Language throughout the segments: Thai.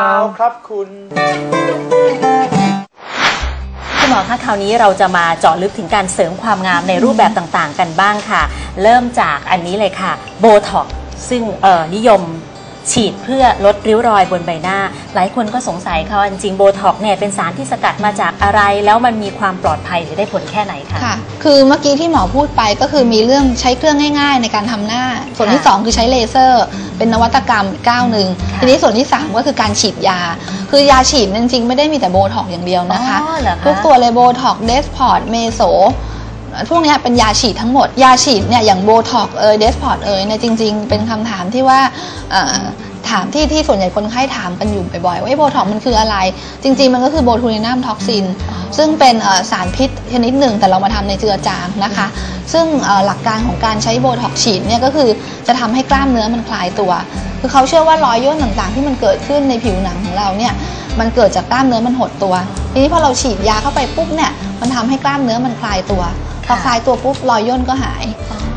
เอาครับคุณคุณหมอคะคราวนี้เราจะมาเจาะลึกถึงการเสริมความงามในรูปแบบต่างๆ กันบ้างค่ะ เริ่มจากอันนี้เลยค่ะโบท็อกซึ่งเออนิยม ฉีดเพื่อลดริ้วรอยบนใบหน้า หลายคนก็สงสัยค่ะว่าจริงๆโบท็อกเนี่ยเป็นสารที่สกัดมาจากอะไร แล้วมันมีความปลอดภัยหรือได้ผลแค่ไหนคะค่ะ คือเมื่อกี้ที่หมอพูดไปก็คือมีเรื่องใช้เครื่องง่าย ๆ ในการทำหน้า ส่วนที่ค่ะ2คือใช้เลเซอร์ เป็นนวัตกรรมอีกก้าวหนึ่งค่ะทีนี้ส่วนที่ 3 ก็คือการฉีดยา คือยาฉีดเนี่ยจริงๆไม่ได้มีแต่โบท็อกอย่างเดียวนะคะอ๋อเหรอคะทุกตัวเลยโบท็อกเดสพอร์ตเมโซ พวกนี้เป็นยาฉีดทั้งหมด ยาฉีดเนี่ยอย่างโบท็อกเอยเดสพอร์ตเอยเนี่ยจริง ๆ เป็นคำถามที่ว่าถามที่ที่ส่วนใหญ่คนไข้ถามกันอยู่บ่อยๆว่าโบท็อกมันคืออะไร จริง ๆ มันก็คือโบทูลินัมท็อกซินซึ่งเป็นสารพิษชนิดหนึ่งแต่เรามาทำในเจือจางนะคะ ซึ่งหลักการของการใช้โบท็อกฉีดเนี่ยก็คือจะทำให้กล้ามเนื้อมันคลายตัว คือเขาเชื่อว่ารอยย่นต่างๆ ที่มันเกิดขึ้นในผิวหนังของเราเนี่ยมันเกิดจากกล้ามเนื้อมันหดตัว ทีนี้พอเราฉีดยาเข้าไปปุ๊บเนี่ยมันทำให้กล้ามเนื้อมันคลายตัว พอค่ะคลายตัวปุ๊บรอยย่นก็หาย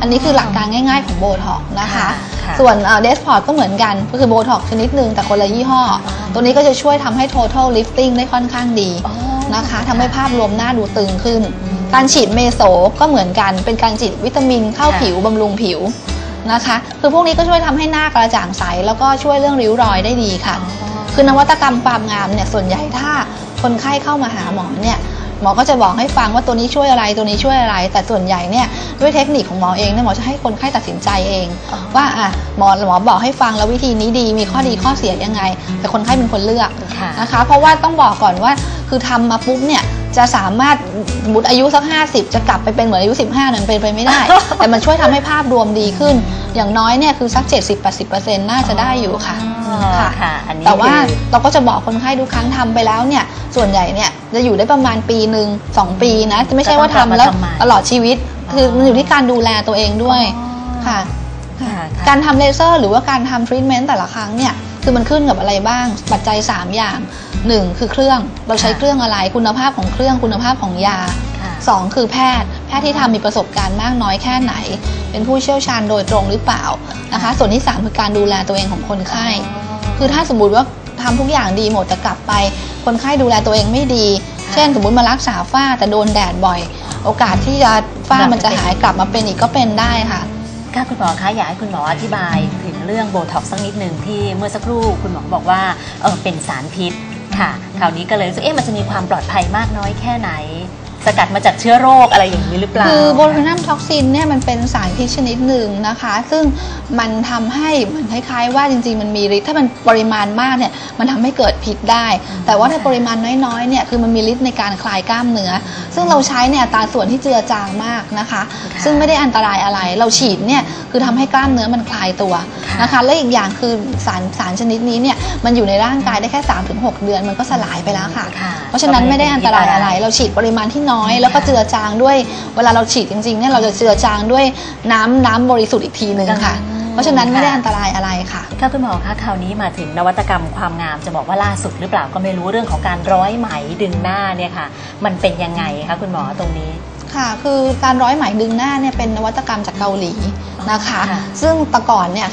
อันนี้คือหลักการง่ายๆของโบท็อกนะคะค่ะค่ะส่วนเดสพอร์ตก็เหมือนกัน ก็คือโบท็อกชนิดหนึ่งแต่คนละยี่ห้ออตัวนี้ก็จะช่วยทำให้ total lifting ได้ค่อนข้างดีอ๋อนะคะทำให้ภาพรวมหน้าดูตึงขึ้น การฉีดเมโซก็เหมือนกัน เป็นการฉีดวิตามินเข้าค่ะผิวบำรุงผิวนะคะ คือพวกนี้ก็ช่วยทำให้หน้ากระจ่างใส แล้วก็ช่วยเรื่องริ้วรอยได้ดีค่ะ คือนวัตกรรมความงามเนี่ยส่วนใหญ่ถ้าคนไข้เข้ามาหาหมอเนี่ย หมอก็จะบอกให้ฟังว่าตัวนี้ช่วยอะไรตัวนี้ช่วยอะไร แต่ส่วนใหญ่เนี่ยด้วยเทคนิคของหมอเองเนี่ยหมอจะให้คนไข้ตัดสินใจเองอ๋อว่าอะหมอหมอบอกให้ฟังแล้ววิธีนี้ดีมีข้อดีข้อเสียยังไง แต่คนไข้เป็นคนเลือกค่ะนะคะ เพราะว่าต้องบอกก่อนว่าคือทำมาปุ๊บเนี่ย จะสามารถสมมติอายุสัก 50 จะกลับไปเป็นเหมือนอายุ 15นั้นเป็นไปไม่ได้ แต่มันช่วยทำให้ภาพรวมดีขึ้น อย่างน้อยเนี่ยคือสัก 70-80%น่าจะได้อยู่ค่ะอ๋อค่ะอันนี้แต่ว่าคือเราก็จะบอกคนไข้ทุกครั้งทำไปแล้วเนี่ยส่วนใหญ่เนี่ยจะอยู่ได้ประมาณปีหนึ่งสองปีนะจะไม่ใช่ว่าทำแล้วก็ต้องกลับมาทำใหม่ตลอดชีวิต คือมันอยู่ที่การดูแลตัวเองด้วยอ๋อค่ะค่ะค่ะการทำเลเซอร์หรือว่าการทำทรีทเมนต์แต่ละครั้งเนี่ยคือมันขึ้นกับอะไรบ้างปัจจัย 3 อย่าง 1คือเครื่องเราใช้ค่ะเครื่องอะไรคุณภาพของเครื่องคุณภาพของยาค่ะ2คือแพทย์ แพทย์ที่ทำมีประสบการณ์มากน้อยแค่ไหน เป็นผู้เชี่ยวชาญโดยตรงหรือเปล่านะคะ ส่วนที่3คือการดูแลตัวเองของคนไข้ คือถ้าสมมติว่าทำทุกอย่างดีหมดแต่กลับไป คนไข้ดูแลตัวเองไม่ดีค่ะเช่น สมมติมารักษาฝ้าแต่โดนแดดบ่อย โอกาสที่จะฝ้ามันจะหายกลับมาเป็นอีกก็เป็นได้ค่ะค่ะคุณหมอคะอยากให้คุณหมออธิบายถึงเรื่องโบท็อกซ์สักนิดหนึ่งที่เมื่อสักครู่คุณหมอบอกว่าเออเป็นสารพิษ ค่ะคราวนี้ก็เลยรู้สึกเอ๊ะมันจะมีความปลอดภัยมากน้อยแค่ไหน สกัดมาจากเชื้อโรคอะไรอย่างนี้หรือเปล่า คือโบทูนัมท็อกซินเนี่ยมันเป็นสารพิษชนิดหนึ่งนะคะ ซึ่งมันทำให้เหมือนคล้ายๆ ว่าจริงๆ มันมีฤทธิ์ถ้ามันปริมาณมากเนี่ยมันทำให้เกิดพิษได้ แต่ว่าถ้าปริมาณน้อยๆเนี่ยคือมันมีฤทธิ์ในการคลายกล้ามเนื้อ ซึ่งเราใช้เนี่ยอัตราส่วนที่เจือจางมากนะคะค่ะซึ่งไม่ได้อันตรายอะไร เราฉีดเนี่ยคือทำให้กล้ามเนื้อมันคลายตัวค่ะ นะคะและอีกอย่างคือสารสารชนิดนี้เนี่ยมันอยู่ในร่างกายได้แค่ 3-6 เดือนมันก็สลายไปแล้วค่ะค่ะ เพราะฉะนั้นไม่ได้อันตรายอะไร เราฉีดปริมาณที่น้อย แล้วก็เจือจางด้วยเวลาเราฉีดจริงๆเนี่ยเราจะเจือจางด้วยน้ำน้ำบริสุทธิ์อีกทีหนึ่งค่ะอืมเพราะฉะนั้นไม่ได้อันตรายอะไรค่ะค่ะคุณหมอคะคราวนี้มาถึงนวัตกรรมความงามจะบอกว่าล่าสุดหรือเปล่าก็ไม่รู้เรื่องของการร้อยไหมดึงหน้าเนี่ยค่ะ มันเป็นยังไงคะคุณหมอตรงนี้ค่ะ คือการร้อยไหมดึงหน้าเนี่ยเป็นนวัตกรรมจากเกาหลีนะคะค่ะซึ่งแต่ก่อนเนี่ย